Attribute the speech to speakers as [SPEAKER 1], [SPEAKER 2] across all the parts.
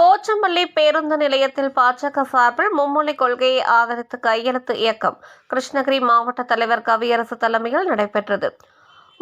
[SPEAKER 1] போச்சம்பள்ளி பேருந்து நிலையத்தில் பாஜக சார்பில் மும்மொழி கொள்கையை ஆதரித்து கையெழுத்து இயக்கம். கிருஷ்ணகிரி மாவட்ட தலைவர் கவியரசு தலைமையில் நடைபெற்றது.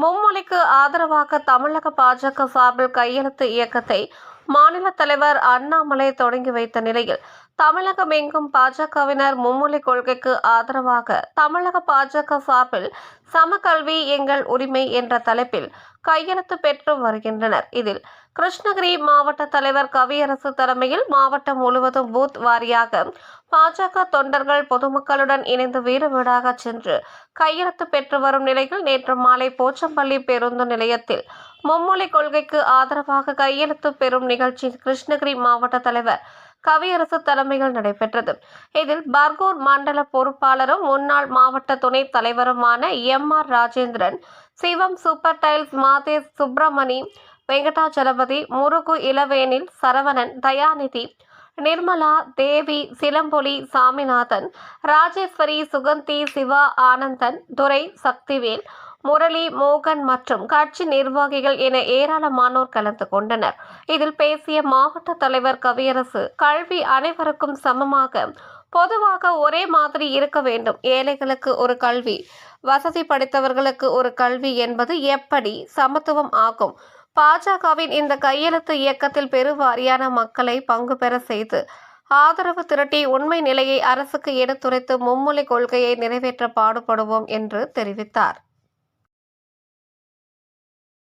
[SPEAKER 1] மும்மொழிக்கு ஆதரவாக தமிழக பாஜக சார்பில் கையெழுத்து இயக்கத்தை மாநில தலைவர் அண்ணாமலை தொடங்கி வைத்த நிலையில் தமிழகம் எங்கும் பாஜகவினர் மும்மொழி கொள்கைக்கு ஆதரவாக தமிழக பாஜக சார்பில் சமகல்வி எங்கள் உரிமை என்ற தலைப்பில் கையெழுத்து பெற்று வருகின்றனர். இதில் கிருஷ்ணகிரி மாவட்ட தலைவர் கவியரசு தலைமையில் மாவட்டம் முழுவதும் பூத் வாரியாக பாஜக தொண்டர்கள் பொதுமக்களுடன் இணைந்து வீடு வீடாக சென்று கையெழுத்து பெற்று வரும் நிலையில் நேற்று மாலை போச்சம்பள்ளி பேருந்து நிலையத்தில் மும்மொழி கொள்கைக்கு ஆதரவாக கையெழுத்து பெறும் நிகழ்ச்சி கிருஷ்ணகிரி மாவட்ட தலைவர் கவியரசு தலைமையில் நடைபெற்றது. இதில் பர்கூர் மண்டல பொறுப்பாளரும் முன்னாள் மாவட்ட துணை தலைவருமான M. R. Rajendran Sivam super tiles Madesh Subramani Venkatachalapathy Murugu Ilavenil Saravanan Dayanidhi Nirmala Devi Silamboli Saminathan Rajeswari Suganthi Siva Anandan Durai Sakthivel Murali மோகன் மற்றும் கட்சி நிர்வாகிகள் என ஏராளமானோர் கலந்து கொண்டனர். இதில் பேசிய மாவட்ட தலைவர் கவியரசு கல்வி அனைவருக்கும் சமமாக பொதுவாக ஒரே மாதிரி இருக்க வேண்டும். ஏழைகளுக்கு ஒரு கல்வி வசதி படைத்தவர்களுக்கு ஒரு கல்வி என்பது எப்படி சமத்துவம் ஆகும்? பாஜகவின் இந்த கையெழுத்து இயக்கத்தில் பெருவாரியான மக்களை பங்கு பெற செய்து ஆதரவு திரட்டி உண்மை நிலையை அரசுக்கு எடுத்துரைத்து மும்மொழி கொள்கையை நிறைவேற்ற பாடுபடுவோம் என்று தெரிவித்தார்.